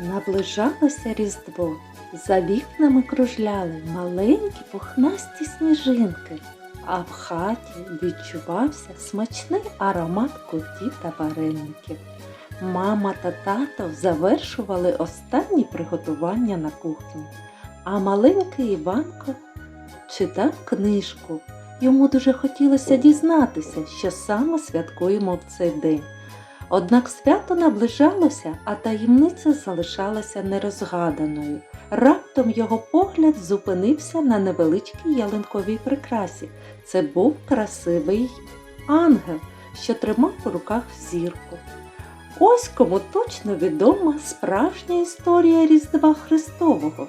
Наближалося Різдво. За вікнами кружляли маленькі пухнасті сніжинки, а в хаті відчувався смачний аромат куті та вареників. Мама та тато завершували останні приготування на кухні, а маленький Іванко читав книжку. Йому дуже хотілося дізнатися, що саме святкуємо в цей день. Однак свято наближалося, а таємниця залишалася нерозгаданою. Раптом його погляд зупинився на невеличкій ялинковій прикрасі. Це був красивий ангел, що тримав у руках зірку. Ось кому точно відома справжня історія Різдва Христового.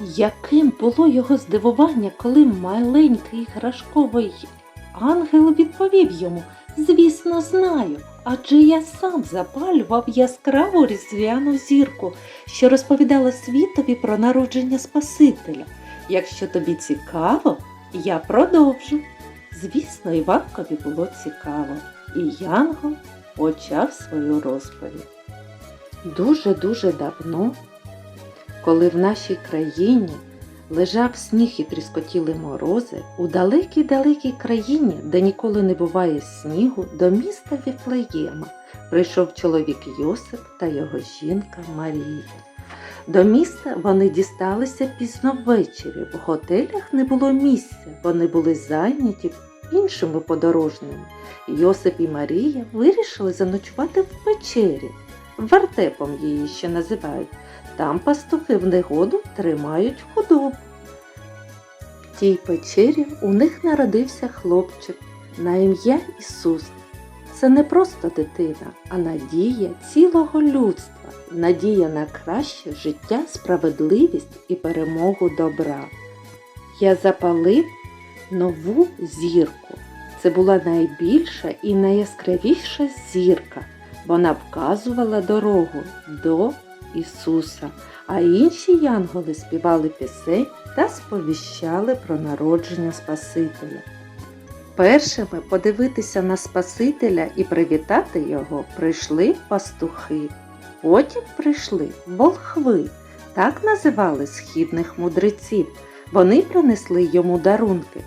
Яким було його здивування, коли маленький іграшковий ангел відповів йому Звісно, знаю, адже я сам запалював яскраву різдвяну зірку, що розповідала світові про народження Спасителя. Якщо тобі цікаво, я продовжу. Звісно, Іванкові було цікаво, і Янгол почав свою розповідь. Дуже-дуже давно, коли в нашій країні лежав сніг і тріскотіли морози, у далекій-далекій країні, де ніколи не буває снігу, до міста Віфлеєма прийшов чоловік Йосип та його жінка Марія. До міста вони дісталися пізно ввечері. В готелях не було місця, вони були зайняті іншими подорожніми. Йосип і Марія вирішили заночувати в печері. Вартепом її ще називають. Там пастухи в негоду тримають худобу. В тій печері у них народився хлопчик на ім'я Ісус. Це не просто дитина, а надія цілого людства, надія на краще життя, справедливість і перемогу добра. Я запалив нову зірку. Це була найбільша і найяскравіша зірка. Вона вказувала дорогу до Ісуса, а інші янголи співали пісень та сповіщали про народження Спасителя. Першими подивитися на Спасителя і привітати його прийшли пастухи. Потім прийшли волхви, так називали східних мудреців. Вони принесли йому дарунки.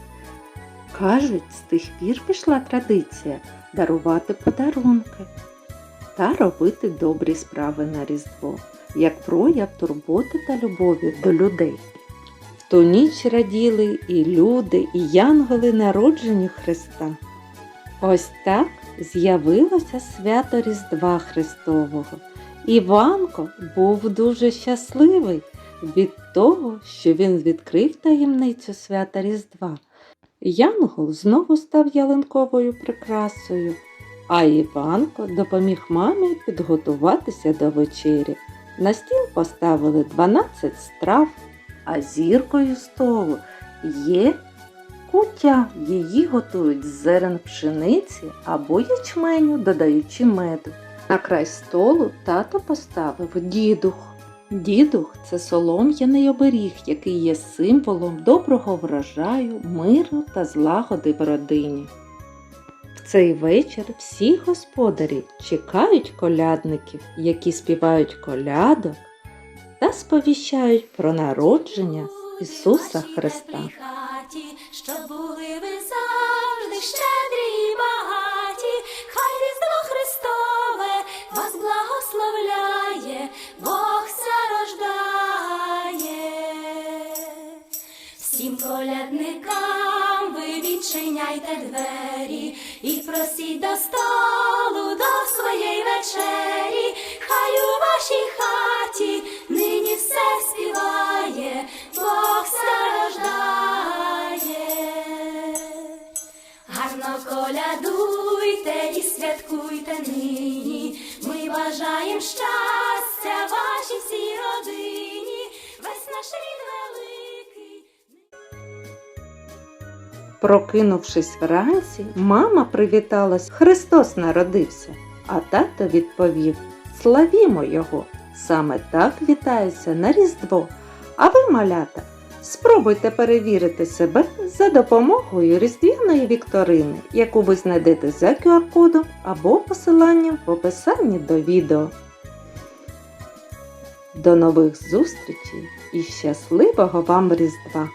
Кажуть, з тих пір пішла традиція дарувати подарунки та робити добрі справи на Різдво, як прояв турботи та любові до людей. В ту ніч раділи і люди, і янголи народженню Христа. Ось так з'явилося свято Різдва Христового. Іванко був дуже щасливий від того, що він відкрив таємницю свята Різдва. Янгол знову став ялинковою прикрасою, а Іванко допоміг мамі підготуватися до вечері. На стіл поставили 12 страв, а зіркою столу є кутя. Її готують з зерен пшениці або ячменю, додаючи меду. На край столу тато поставив дідух. Дідух це солом'яний оберіг, який є символом доброго врожаю, миру та злагоди в родині. Цей вечір всі господарі чекають колядників, які співають колядок та сповіщають про народження Ісуса Христа. щоб були ви завжди щедрі і багаті, хай Різдво Христове вас благословляє, Бог ся. Всім колядникам ви відчиняйте двері і просіть до столу до своєї вечері, хай у вашій хаті нині все співає, Бог ся рождає. Гарно колядуйте і святкуйте нині. Ми бажаєм щастя вашій всій родині, весь наш рід Прокинувшись вранці, мама привіталась Христос народився, а тато відповів Славімо Його! Саме так вітаються на Різдво. А ви, малята, спробуйте перевірити себе за допомогою різдвяної вікторини, яку ви знайдете за QR-кодом або посиланням в описанні до відео. До нових зустрічей і щасливого вам Різдва!